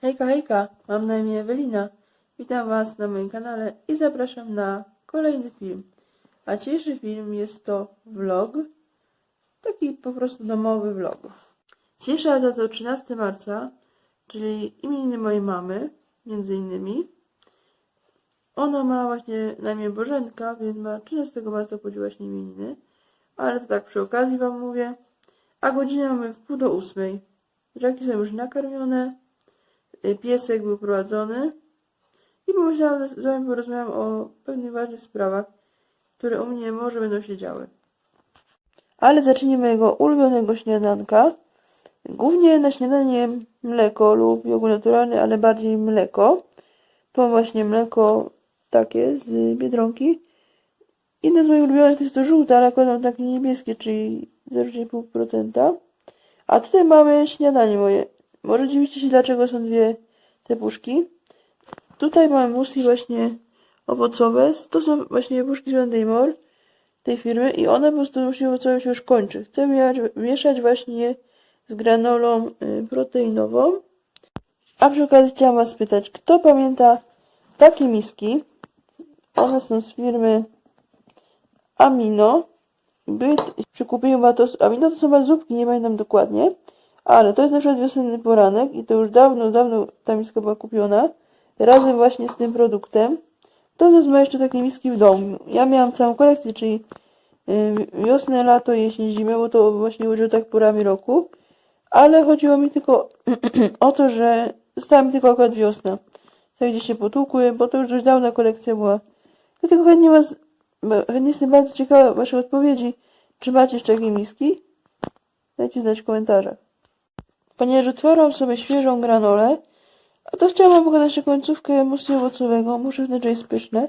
Hejka, hejka, mam na imię Ewelina. Witam Was na moim kanale i zapraszam na kolejny film. A dzisiejszy film jest to vlog, taki po prostu domowy vlog. Dzisiejsza data to 13 marca, czyli imieniny mojej mamy, między innymi. Ona ma właśnie na imię Bożenka, więc ma 13 marca obchodzi właśnie imieniny. Ale to tak przy okazji Wam mówię. A godzinę mamy w pół do ósmej. Żaki są już nakarmione. Y, Piesek był prowadzony. I pomyślałam, z Wami porozmawiam o pewnych ważnych sprawach, które u mnie może będą się działy. Ale zacznijmy mojego ulubionego śniadanka. Głównie na śniadanie mleko lub jogurt naturalny, ale bardziej mleko. Mam właśnie mleko takie z Biedronki. Jedno z moich ulubionych to jest to żółte, ale akurat takie niebieskie, czyli 0,5%. A tutaj mamy śniadanie moje. Może dziwicie się, dlaczego są dwie te puszki. Tutaj mamy muesli właśnie owocowe. To są właśnie puszki z Wendymore tej firmy i one po prostu musi owocowe się już kończy. Chcę mieszać właśnie z granolą y, proteinową. A przy okazji chciałam Was spytać, kto pamięta takie miski? One są z firmy Amino. Były przy kupieniu Matos Amino to są chyba zupki, nie pamiętam dokładnie. Ale to jest na przykład wiosenny poranek i to już dawno, dawno ta miska była kupiona. Razem właśnie z tym produktem. To jest ma jeszcze takie miski w domu. Ja miałam całą kolekcję, czyli y, wiosnę, lato, jesień, zimę, bo to właśnie chodziło tak porami roku. Ale chodziło mi tylko o to, że została mi tylko akurat wiosna. Tak gdzieś się potłukły, bo to już dość dawna kolekcja była. Dlatego chętnie was, chętnie jestem bardzo ciekawa waszych odpowiedzi. Czy macie jeszcze takie miski? Dajcie znać w komentarzach. Ponieważ otworzyłam sobie świeżą granolę, a to chciałam pokazać końcówkę musi owocowego. Muszę wnać, że jest pyszne.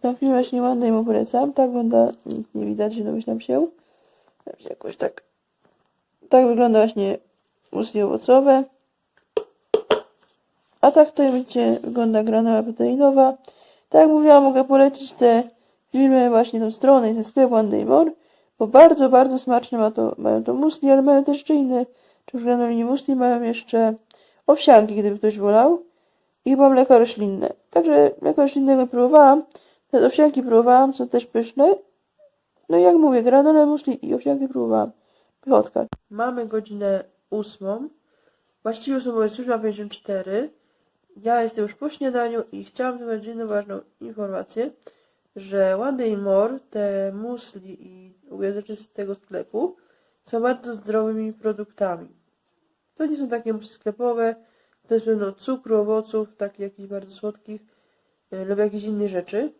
Ten film właśnie ładny i mu polecam. Tak wygląda, nic nie widać, domyślam się. Jakoś tak. Tak wygląda właśnie musi owocowe. A tak tutaj widzicie, wygląda granola proteinowa. Tak jak mówiłam, mogę polecić te filmy, właśnie tą stronę i ten sklep One Day More, bo bardzo, bardzo smaczne ma to, mają to musli, ale mają też jeszcze inne, czy w granolinie musli mają jeszcze owsianki, gdyby ktoś wolał i chyba mleko roślinne. Także mleko roślinnego próbowałam, te owsianki próbowałam, są też pyszne. No i jak mówię, granole, musli i owsianki próbowałam. Pychotka. Mamy godzinę ósmą. Właściwie są moje 54. Ja jestem już po śniadaniu i chciałam tylko dać jedną ważną informację, że One Day More, te musli i rzeczy z tego sklepu są bardzo zdrowymi produktami. To nie są takie musli sklepowe, to jest pełno cukru, owoców, takich jakichś bardzo słodkich e, lub jakichś innych rzeczy.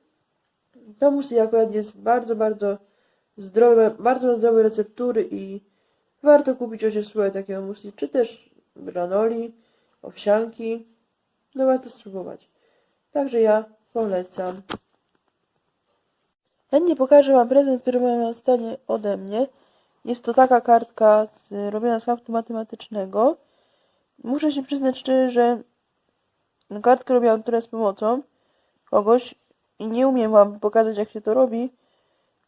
To musli akurat jest bardzo, bardzo zdrowe, bardzo zdrowe receptury i warto kupić chociaż spróbować takiego musli, czy też granoli, owsianki. No warto spróbować. Także ja polecam. Chętnie pokażę Wam prezent, który mam stanie ode mnie. Jest to taka kartka z, robiona z haftu matematycznego. Muszę się przyznać szczerze, że kartkę robiłam teraz z pomocą kogoś i nie umiem Wam pokazać, jak się to robi,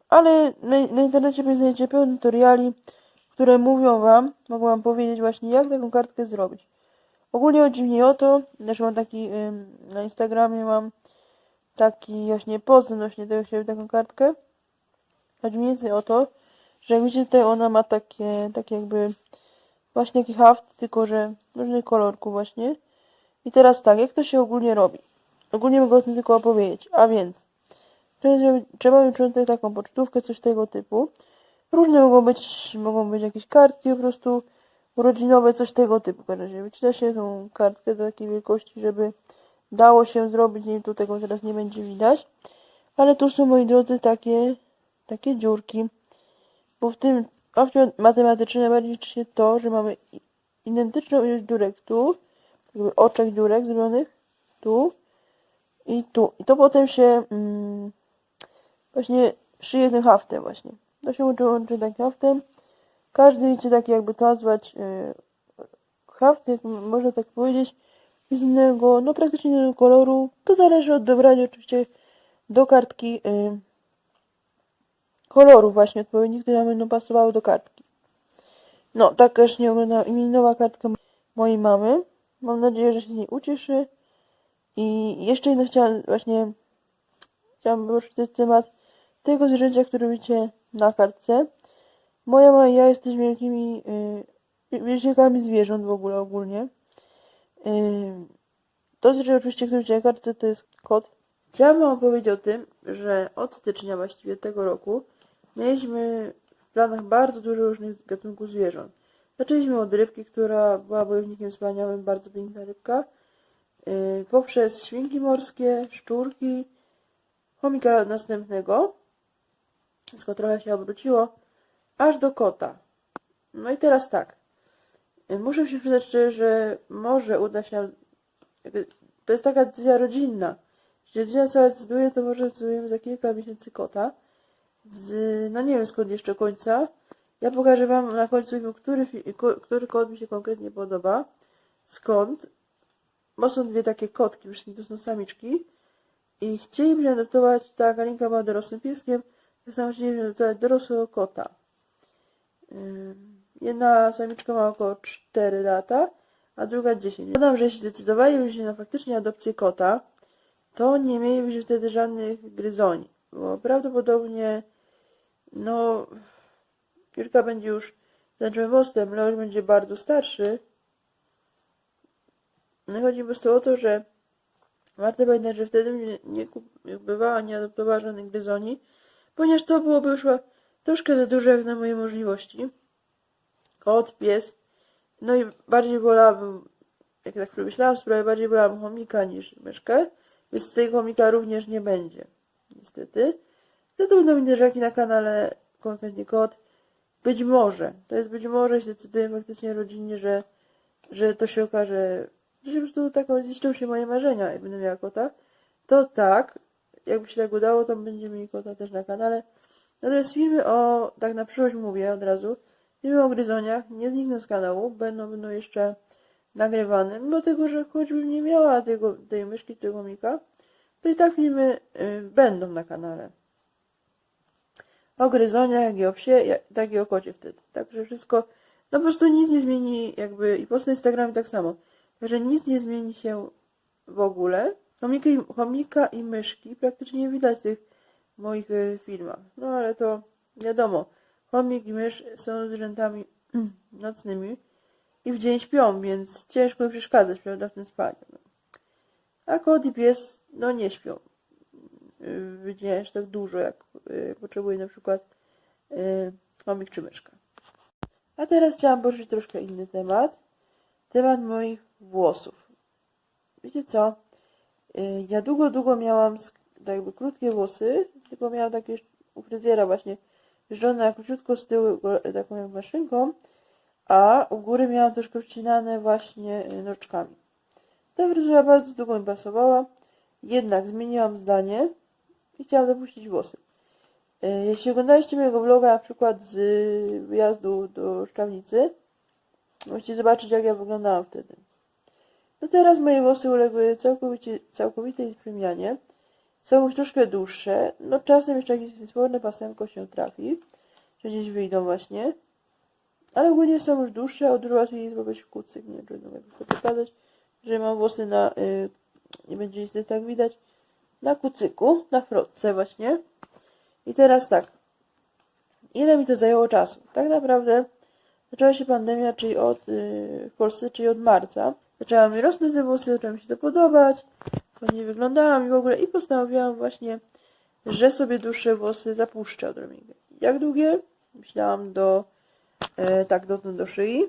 ale na, na internecie znajdziecie pełno tutoriali, które mówią Wam, mogą Wam powiedzieć właśnie, jak taką kartkę zrobić. Ogólnie chodzi mi o to, też mam taki, na Instagramie mam taki właśnie post odnośnie tego, chciałem taką kartkę. Chodzi mniej więcej o to, że jak widzicie tutaj ona ma takie, takie jakby właśnie taki haft, tylko że różnych kolorków właśnie. I teraz tak, jak to się ogólnie robi? Ogólnie mogę o tym tylko opowiedzieć, a więc trzeba mieć tutaj taką pocztówkę, coś tego typu. Różne mogą być, mogą być jakieś kartki po prostu urodzinowe, coś tego typu. W każdym razie wycina się tą kartkę do takiej wielkości, żeby dało się zrobić, nie wiem, tu tego teraz nie będzie widać. Ale tu są, moi drodzy, takie, takie dziurki. Bo w tym opcji matematycznym najbardziej liczy się to, że mamy identyczną ilość dziurek tu, jakby oczek dziurek zrobionych tu i tu. I to potem się mm, właśnie szyje tym haftem właśnie. To się łączy, takim haftem. Każdy wiecie taki jakby to nazwać yy, haft, jak można tak powiedzieć, jest innego, no praktycznie innego koloru. To zależy od dobrania oczywiście do kartki yy, kolorów właśnie odpowiednich, które będą pasowały do kartki. No, tak też nie wygląda imieninowa kartka mojej mamy. Mam nadzieję, że się z niej ucieszy. I jeszcze jedno chciałam właśnie chciałam poruszyć temat tego zwierzęcia, które widzicie na kartce. Moja mama i ja jesteśmy wielkimi yy, zwierząt w ogóle ogólnie. Yy, to zwierzę oczywiście, które widzicie na kartce, to jest kot. Chciałam wam opowiedzieć o tym, że od stycznia właściwie tego roku mieliśmy w planach bardzo dużo różnych gatunków zwierząt. Zaczęliśmy od rybki, która była bojownikiem wspaniałym, bardzo piękna rybka, yy, poprzez świnki morskie, szczurki, chomika następnego, wszystko trochę się obróciło, aż do kota. No i teraz tak, yy, muszę się przyznać szczerze, że może uda się, to jest taka decyzja rodzinna, jeśli rodzina cała decyduje, to może zdecydujemy za kilka miesięcy kota, z, no nie wiem skąd jeszcze końca, ja pokażę Wam na końcu, który, który kot mi się konkretnie podoba. Skąd? Bo są dwie takie kotki, wszystkie to są samiczki. I chcielibyśmy adoptować, ta Galinka była dorosłym pieskiem, tak samo chcielibyśmy adoptować dorosłego kota. Jedna samiczka ma około 4 lata, a druga 10. Dodam, że jeśli zdecydowalibyśmy się na faktycznie adopcję kota, to nie mielibyśmy wtedy żadnych gryzoni, bo prawdopodobnie, no, Jurka będzie już znaczym mostem, Leoś będzie bardzo starszy. No chodzi po prostu o to, że warto pamiętać, że wtedy nie, nie kupowała, nie adoptowała żadnych gryzoni, ponieważ to byłoby już troszkę za dużo jak na moje możliwości. Kot, pies, no i bardziej wolałabym, jak tak przemyślałam sprawę, bardziej wolałabym chomika niż myszkę, więc tego chomika również nie będzie, niestety. To to będą inne rzeki na kanale, konkretnie kot. Być może, to jest być może, się decydujemy faktycznie rodzinnie, że, że to się okaże, że się po prostu taką ziszczą się moje marzenia, jak będę miała kota, to tak, jakby się tak udało, to będziemy mieli kota też na kanale. Natomiast filmy o, tak na przyszłość mówię od razu, filmy o gryzoniach nie znikną z kanału, będą, będą jeszcze nagrywane, mimo tego, że choćbym nie miała tego, tej myszki, tego mika, to i tak filmy y, będą na kanale o gryzoniach, i o psie, tak i o kocie wtedy. Także wszystko, no po prostu nic nie zmieni, jakby i post na Instagramie tak samo. Także nic nie zmieni się w ogóle. Chomika i, chomika i myszki praktycznie nie widać w tych moich e, filmach. No ale to wiadomo, chomik i mysz są zwierzętami nocnymi i w dzień śpią, więc ciężko im przeszkadzać, prawda, w tym spaniu. A kot i pies, no nie śpią y, wydzielać aż tak dużo, jak y, potrzebuje na przykład y, chomik czy myszka. A teraz chciałam poruszyć troszkę inny temat. Temat moich włosów. Wiecie co? Y, Ja długo, długo miałam tak jakby krótkie włosy, tylko miałam takie u fryzjera właśnie żone króciutko z tyłu taką maszynką, a u góry miałam troszkę wcinane właśnie y, nożyczkami. Ta fryzura bardzo długo mi pasowała, jednak zmieniłam zdanie i chciałam zapuścić włosy. E, Jeśli oglądaliście mojego vloga na przykład z wyjazdu do Szczawnicy, możecie zobaczyć jak ja wyglądałam wtedy. No teraz moje włosy uległy całkowitej przemianie. Są już troszkę dłuższe. No czasem jeszcze jakieś słone pasemko się trafi, że gdzieś wyjdą właśnie. Ale ogólnie są już dłuższe, o dużo łatwiej jest zrobić kucyk. Nie wiem, jakoś to pokazać, że mam włosy na... Y, nie będzie niestety tak widać. Na kucyku, na frotce właśnie. I teraz tak. Ile mi to zajęło czasu? Tak naprawdę zaczęła się pandemia, czyli od y, w Polsce, czyli od marca. Zaczęła mi rosnąć te włosy, zaczęła mi się to podobać. Ładnie wyglądałam i w ogóle. I postanowiłam właśnie, że sobie dłuższe włosy zapuszczę odrobinę. Jak długie? Myślałam do e, tak dotąd do szyi.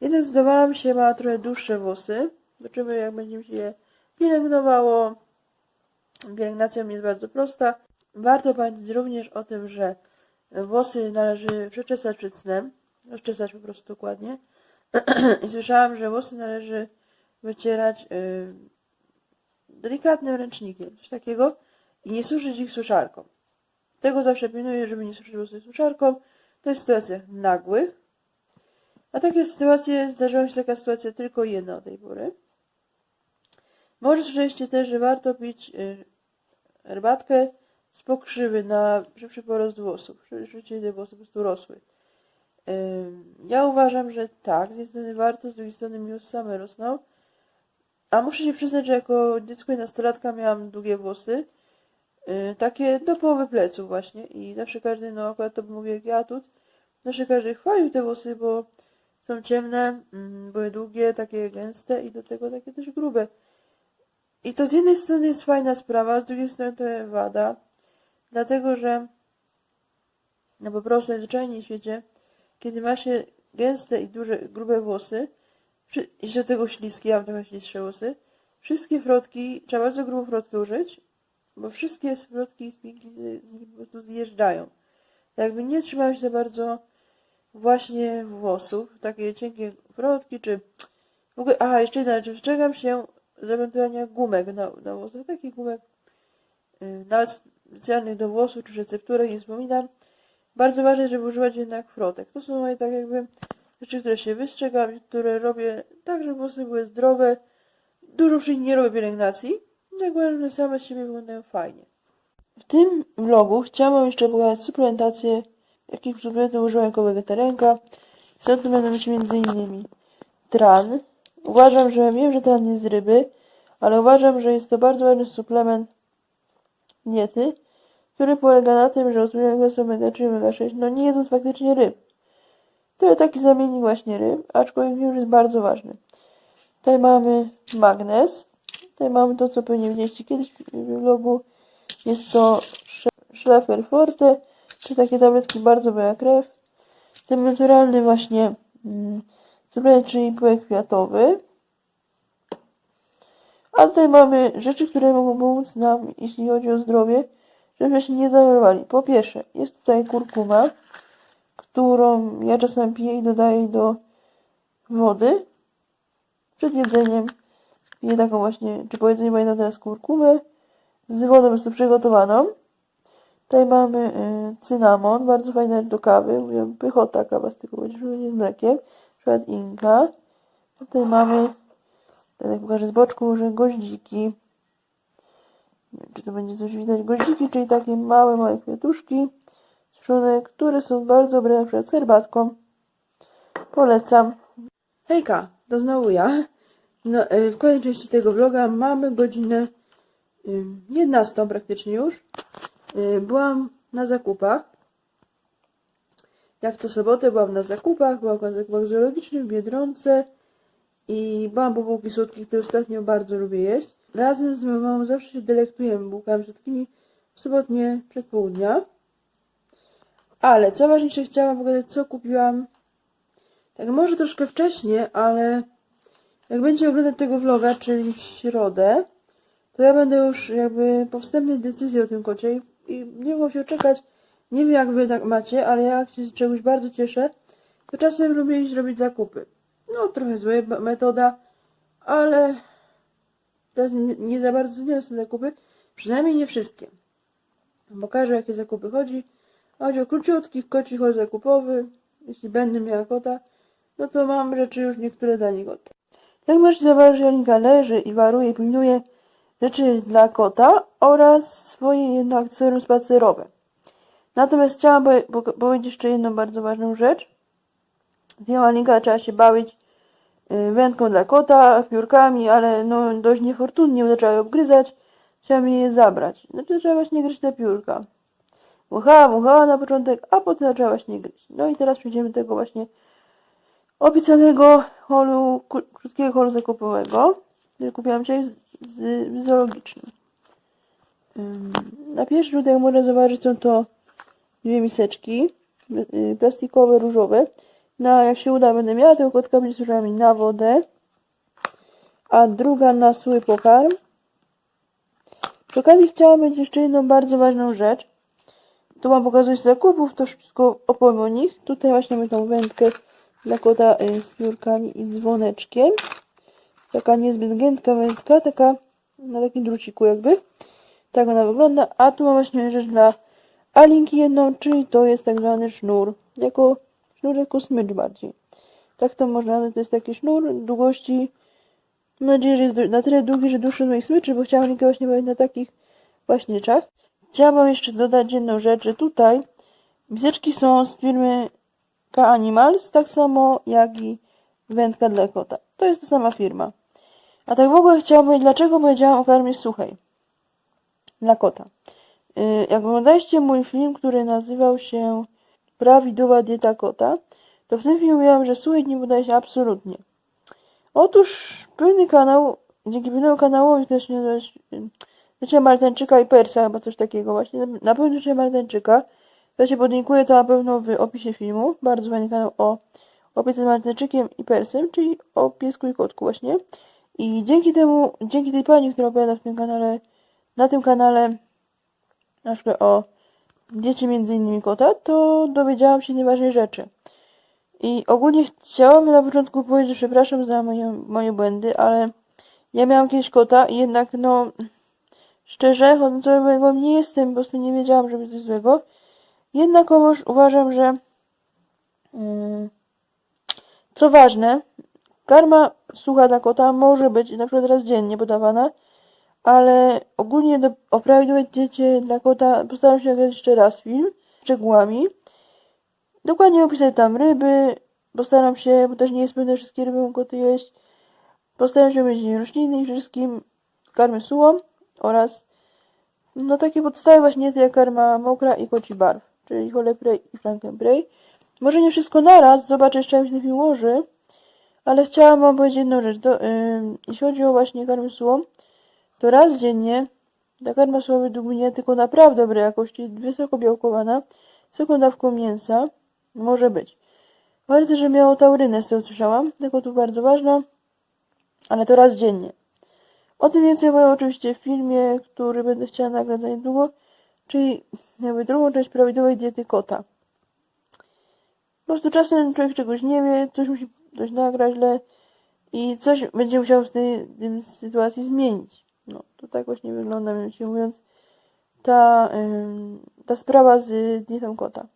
Jednak zdawałam się, ma trochę dłuższe włosy. Zobaczymy, jak będzie mi się pielęgnowało. Pielęgnacja jest bardzo prosta. Warto pamiętać również o tym, że włosy należy przeczesać przed snem. Rozczesać po prostu dokładnie. I słyszałam, że włosy należy wycierać y, delikatnym ręcznikiem, coś takiego, i nie suszyć ich suszarką. Tego zawsze pilnuję, żeby nie suszyć włosów suszarką. To jest w sytuacjach nagłych. A takie sytuacje, zdarzyła się taka sytuacja tylko jedna do tej pory. Może słyszeliście też, że warto pić y, herbatkę z pokrzywy na szybszy porost włosów. Szybciej te włosy po prostu rosły. Ja uważam, że tak, z jednej strony warto, z drugiej strony mi same rosną, A muszę się przyznać, że jako dziecko i nastolatka miałam długie włosy. Yy, takie do połowy pleców właśnie. I zawsze każdy, no akurat to mówię jak ja tu, zawsze każdy chwalił te włosy, bo są ciemne, mm, były długie, takie gęste i do tego takie też grube. I to z jednej strony jest fajna sprawa, z drugiej strony to jest wada. Dlatego, że no po prostu najzwyczajniej w świecie, kiedy ma się gęste i duże, grube włosy, i do tego śliskie, ja mam trochę ślistsze włosy, wszystkie frotki, trzeba bardzo grubą frotkę użyć, bo wszystkie frotki i spinki po prostu zjeżdżają. Jakby nie trzymają się za bardzo właśnie włosów, takie cienkie frotki, czy w ogóle, aha, jeszcze jedna rzecz, wstrzegam się zamontowania gumek na, na włosach, takich gumek yy, nawet specjalnych do włosów, czy recepturek, nie wspominam. Bardzo ważne, żeby używać jednak frotek. To są moje tak jakby rzeczy, które się wystrzegam, które robię tak, żeby włosy były zdrowe. Dużo przy nich nie robię pielęgnacji. Jak uważam, że same z siebie wyglądają fajnie. W tym vlogu chciałam jeszcze pokazać suplementację, jakich suplementów używam jako wegetarianka. To mianowicie między innymi tran. Uważam, że wiem, że tran jest z ryby, ale uważam, że jest to bardzo ważny suplement diety, który polega na tym, że uwzględniają są omega-3 i omega-6, no nie jedząc faktycznie ryb. To jest taki zamiennik właśnie ryb, aczkolwiek wiem, że jest bardzo ważny. Tutaj mamy magnez. Tutaj mamy to, co pewnie widzieliście kiedyś w vlogu. Jest to Schlefer Forte, czy takie tabletki bardzo była krew. Ten naturalny właśnie mm, czyli pyłek kwiatowy. A tutaj mamy rzeczy, które mogą pomóc nam, jeśli chodzi o zdrowie, żebyśmy się nie zachorowali. Po pierwsze, jest tutaj kurkuma, którą ja czasem piję i dodaję do wody. Przed jedzeniem piję taką właśnie, czy po jedzeniu pamiętam teraz kurkumę z wodą po prostu przygotowaną. Tutaj mamy y, cynamon, bardzo fajna do kawy, mówią pychota kawa z tego będzie z mlekiem, przykład inka. Tutaj mamy, tak jak pokażę z boczku, że goździki. Nie wiem, czy to będzie coś widać. Goździki, czyli takie małe, małe kwiatuszki suszone, które są bardzo dobre na przykład z herbatką. Polecam. Hejka, to znowu ja. No, y, w kolejnej części tego vloga mamy godzinę y, 11 praktycznie już. Y, Byłam na zakupach. Jak co sobotę byłam na zakupach, byłam na zakupach zoologicznych w Biedronce i po bułki słodkie, które ostatnio bardzo lubię jeść. Razem z moją mamą zawsze się delektujemy bułkami słodkimi w sobotnie przedpołudnia. Ale co ważniejsze, chciałam pokazać, co kupiłam. Tak, może troszkę wcześniej, ale jak będzie oglądać tego vloga, czyli w środę, to ja będę już jakby po wstępnej decyzji o tym kocie i, nie mogę się czekać. Nie wiem, jak wy tak macie, ale ja się z czegoś bardzo cieszę, to czasem lubię iść robić zakupy. No, trochę zła metoda, ale teraz nie, nie za bardzo nie są zakupy, przynajmniej nie wszystkie. Pokażę, jakie zakupy chodzi. Chodzi o króciutki koci hol zakupowy. Jeśli będę miała kota, no to mam rzeczy już niektóre dla niego. Jak możecie zauważyć, Jolinka leży i waruje, pilnuje rzeczy dla kota oraz swoje jedno akcesorium spacerowe. Natomiast chciałam powie- po- powiedzieć jeszcze jedną bardzo ważną rzecz. Z nią Alinka trzeba się bawić y, wędką dla kota, piórkami, ale no dość niefortunnie, bo zaczęła je obgryzać. Chciałam jej je zabrać. Znaczy trzeba właśnie gryźć te piórka. Muchała, muchała na początek, a potem zaczęła właśnie gryźć. No i teraz przejdziemy do tego właśnie obiecanego holu, krótkiego holu zakupowego, który kupiłam dzisiaj z, zoologicznym. Ym, Na pierwszy rzut, jak można zauważyć, są to dwie miseczki y, plastikowe, różowe. Na, jak się uda, będę miała tego kotka, będzie służyła mi na wodę, a druga na suły pokarm. Przy okazji chciałam powiedzieć jeszcze jedną bardzo ważną rzecz. Tu wam pokazuję z zakupów, to wszystko opowiem o nich. Tutaj właśnie mamy tą wędkę dla kota y, z piórkami i dzwoneczkiem. Taka niezbyt giętka wędka, taka na takim druciku jakby. Tak ona wygląda. A tu mam właśnie rzecz dla Alinki jedną, czyli to jest tak zwany sznur. Jako sznur jako smycz bardziej. Tak to można nazwać. To jest taki sznur długości mam nadzieję, że jest na tyle długi, że dłuższy od moich smyczy, bo chciałam Alinkę właśnie na takich właśnie czach. Chciałam jeszcze dodać jedną rzecz, że tutaj miseczki są z firmy K-Animals, tak samo jak i wędka dla kota. To jest ta sama firma. A tak w ogóle chciałam powiedzieć, dlaczego powiedziałam o karmie suchej dla kota. Y, Jak oglądaliście mój film, który nazywał się Prawidłowa dieta kota, to w tym filmie mówiłam, że suchej nie podaje się absolutnie. Otóż pewny kanał, dzięki pewnemu kanałowi też nie Maltańczyka i Persa, chyba coś takiego właśnie. Na pewno Znaczy Maltańczyka. Ja się podlinkuję to na pewno w opisie filmu. Bardzo fajny kanał o opiece Maltańczykiem i Persem, czyli o piesku i kotku właśnie. I dzięki temu, dzięki tej pani, która opowiada w tym kanale, na tym kanale, na przykład o dzieci między innymi kota, to dowiedziałam się nieważnej rzeczy. I ogólnie chciałam na początku powiedzieć, że przepraszam za moje, moje błędy, ale ja miałam kiedyś kota i jednak no szczerze, chodzącego nie jestem, po prostu nie wiedziałam, żeby coś złego. Jednakowoż uważam, że mm, co ważne, karma sucha dla kota może być na przykład raz dziennie podawana, ale ogólnie do, o prawidłowej diecie dla kota postaram się nagrać jeszcze raz film szczegółami. Dokładnie opisać tam ryby, postaram się, bo też nie jest pewne wszystkie ryby mogą koty jeść. Postaram się mieć rośliny i wszystkim karmy sułą oraz no takie podstawy właśnie te jak karma mokra i koci barw, czyli choleprej i frankenbrej. Może nie wszystko naraz, zobaczę jeszcze jak się ten film ułoży, ale chciałam wam powiedzieć jedną rzecz. To, yy, jeśli chodzi o właśnie karmę sułą, to raz dziennie ta karma suła według mnie tylko naprawdę dobrej jakości, wysoko białkowana, wysoką dawką mięsa może być. Bardzo, że miało taurynę, z tego słyszałam, tylko tu bardzo ważna, ale to raz dziennie. O tym więcej powiem oczywiście w filmie, który będę chciała nagrać za niedługo, czyli jakby drugą część prawidłowej diety kota. Po prostu czasem człowiek czegoś nie wie, coś musi coś nagrać źle i coś będzie musiał w tej, tej sytuacji zmienić. No, to tak właśnie wygląda, mianowicie mówiąc, ta, ta sprawa z dietą kota.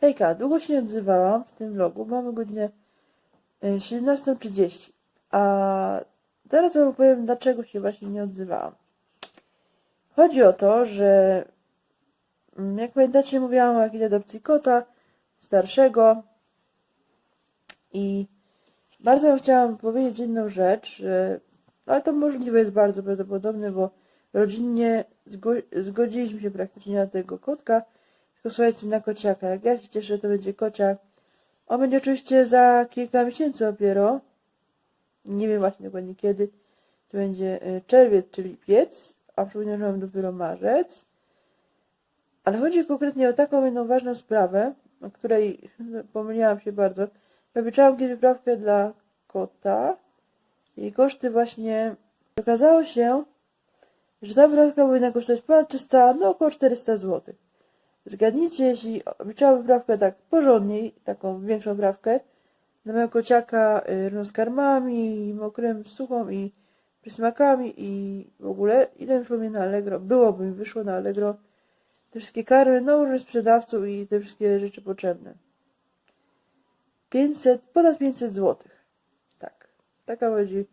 Hejka, długo się nie odzywałam w tym vlogu, mamy godzinę y, 17.30, a teraz wam opowiem, dlaczego się właśnie nie odzywałam. Chodzi o to, że mm, jak pamiętacie, mówiłam o jakiejś adopcji kota starszego i bardzo chciałam powiedzieć jedną rzecz, że ale to możliwe jest bardzo prawdopodobne, bo rodzinnie zgo zgodziliśmy się praktycznie na tego kotka, tylko słuchajcie, na kociaka. Jak ja się cieszę, to będzie kociak. On będzie oczywiście za kilka miesięcy dopiero. Nie wiem właśnie dokładnie kiedy. To będzie y, czerwiec, czyli lipiec, a przypominam, że mam dopiero marzec. Ale chodzi konkretnie o taką jedną ważną sprawę, o której pomyliłam się bardzo. Wyliczałam kiedyś wyprawkę dla kota i koszty właśnie... Okazało się, że ta wyprawka powinna kosztować ponad 300, no około 400 zł. Zgadnijcie, jeśli wyprawkę wyprawkę tak porządniej, taką większą wyprawkę, na mojego kociaka y, z karmami, mokrym, suchą i przysmakami i w ogóle, ile wyszło mi na Allegro, byłoby mi wyszło na Allegro te wszystkie karmy, no różnych sprzedawców i te wszystkie rzeczy potrzebne. 500, ponad 500 zł. Tak. Taka będzie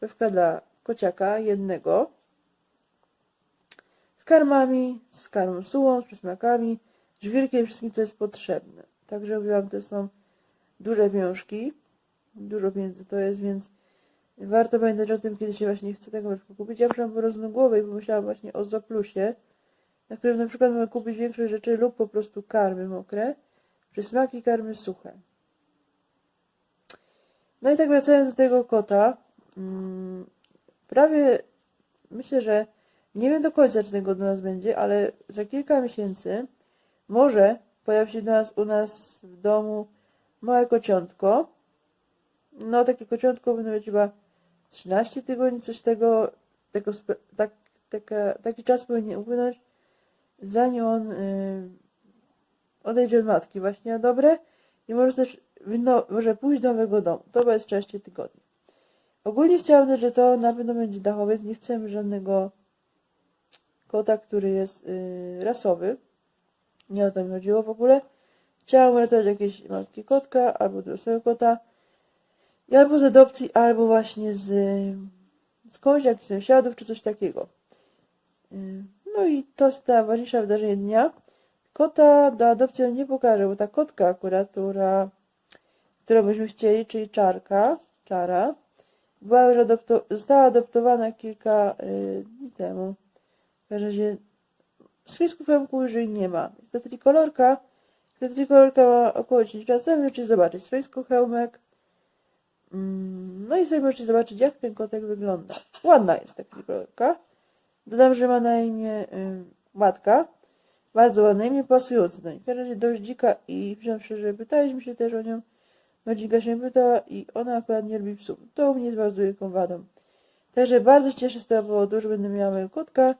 pewka dla kociaka jednego. Z karmami, z karmą sułą, z przysmakami, żwirkiem, wszystkim co jest potrzebne. Także mówiłam, to są duże pieniążki. Dużo pieniędzy to jest, więc warto pamiętać o tym, kiedy się właśnie chce tego kupić. Ja przyszłam po głowy i pomyślałam właśnie o Zoplusie, na którym na przykład mogę kupić większość rzeczy lub po prostu karmy mokre, przysmaki, karmy suche. No i tak wracając do tego kota, mm, prawie myślę, że nie wiem do końca, czy tego do nas będzie, ale za kilka miesięcy może pojawi się do nas u nas w domu małe kociątko. No takie kociątko będzie mieć chyba 13 tygodni, coś tego, tego tak, taka, taki czas powinien upłynąć, zanim on y, odejdzie od matki właśnie na dobre i może też no, może pójść do nowego domu. To bez 13 tygodni. Ogólnie chciałabym że to na pewno będzie dachowiec. Nie chcemy żadnego kota, który jest yy, rasowy. Nie o to mi chodziło w ogóle. Chciałam uratować jakieś matki kotka, albo dorosłego kota. I albo z adopcji, albo właśnie z skądś, jakichś sąsiadów, czy coś takiego. Yy, no i to jest ta ważniejsza wydarzenie dnia. Kota do adopcji nie pokażę, bo ta kotka akurat, która którą byśmy chcieli, czyli czarka, czara, była już adopto- została adoptowana kilka y, dni temu. W każdym razie z kreskówemku już jej nie ma. Jest to trikolorka. Ta trikolorka ma około 10 lat. Sami możecie zobaczyć swojsko hełmek. Mm, No i sobie możecie zobaczyć, jak ten kotek wygląda. Ładna jest ta trikolorka. Dodam, że ma na imię y, Matka. Bardzo ładne imię, pasujące do niej. W każdym razie dość dzika i przyznam szczerze, pytaliśmy się też o nią. No dzika się pytała i ona akurat nie lubi psów. To u mnie jest bardzo wielką wadą. Także bardzo się cieszę z tego powodu, że będę miała mojego kotka.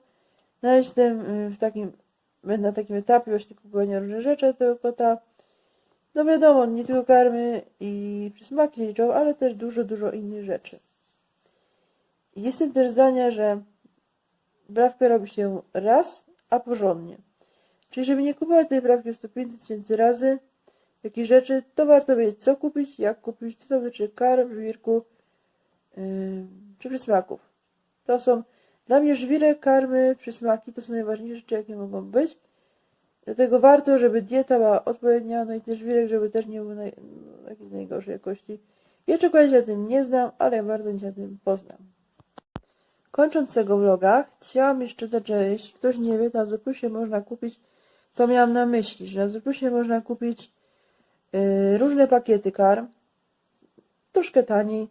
No jestem y, w takim, będę na takim etapie właśnie kupowania różnych rzeczy tego kota. No wiadomo, nie tylko karmy i przysmaki liczą, ale też dużo, dużo innych rzeczy. Jestem też zdania, że brawkę robi się raz, a porządnie. Czyli żeby nie kupować tej brawki w 105 tysięcy razy, takich rzeczy, to warto wiedzieć, co kupić, jak kupić, co to dotyczy karm, żwirku yy, czy przysmaków. To są dla mnie żwirek, karmy, przysmaki to są najważniejsze rzeczy, jakie mogą być. Dlatego warto, żeby dieta była odpowiednia, no i też żwirek, żeby też nie był naj, jakiejś najgorszej jakości. Ja czegoś na tym nie znam, ale bardzo się na tym poznam. Kończąc tego vloga, chciałam jeszcze dodać, że jeśli ktoś nie wie, na Zupusie można kupić, to miałam na myśli, że na Zupusie można kupić różne pakiety karm, troszkę taniej.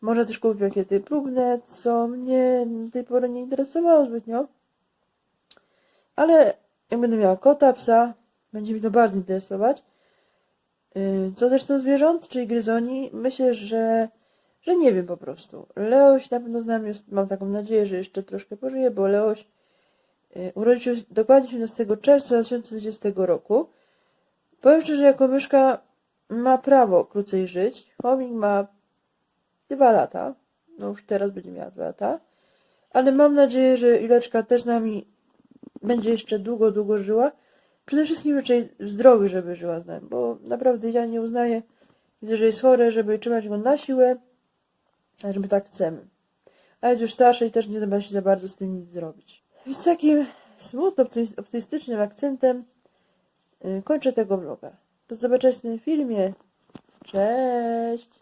Można też kupić pakiety próbne, co mnie do tej pory nie interesowało zbytnio. Ale jak będę miała kota, psa, będzie mi to bardzo interesować. Yy, Co zresztą zwierząt, czyli gryzoni, myślę, że, że nie wiem po prostu. Leoś na pewno znam, jest, mam taką nadzieję, że jeszcze troszkę pożyje, bo Leoś yy, urodził się dokładnie 17 czerwca 2020 roku. Powiem szczerze, jako myszka ma prawo krócej żyć. Homing ma dwa lata. No już teraz będzie miała dwa lata. Ale mam nadzieję, że Ileczka też nami będzie jeszcze długo, długo żyła. Przede wszystkim raczej zdrowy, żeby żyła z nami, bo naprawdę ja nie uznaję, że jest chore, żeby trzymać go na siłę, a żeby tak chcemy. A jest już starszy i też nie da się za bardzo z tym nic zrobić. Więc takim smutno optymistycznym akcentem kończę tego vloga. Do zobaczenia w filmie. Cześć!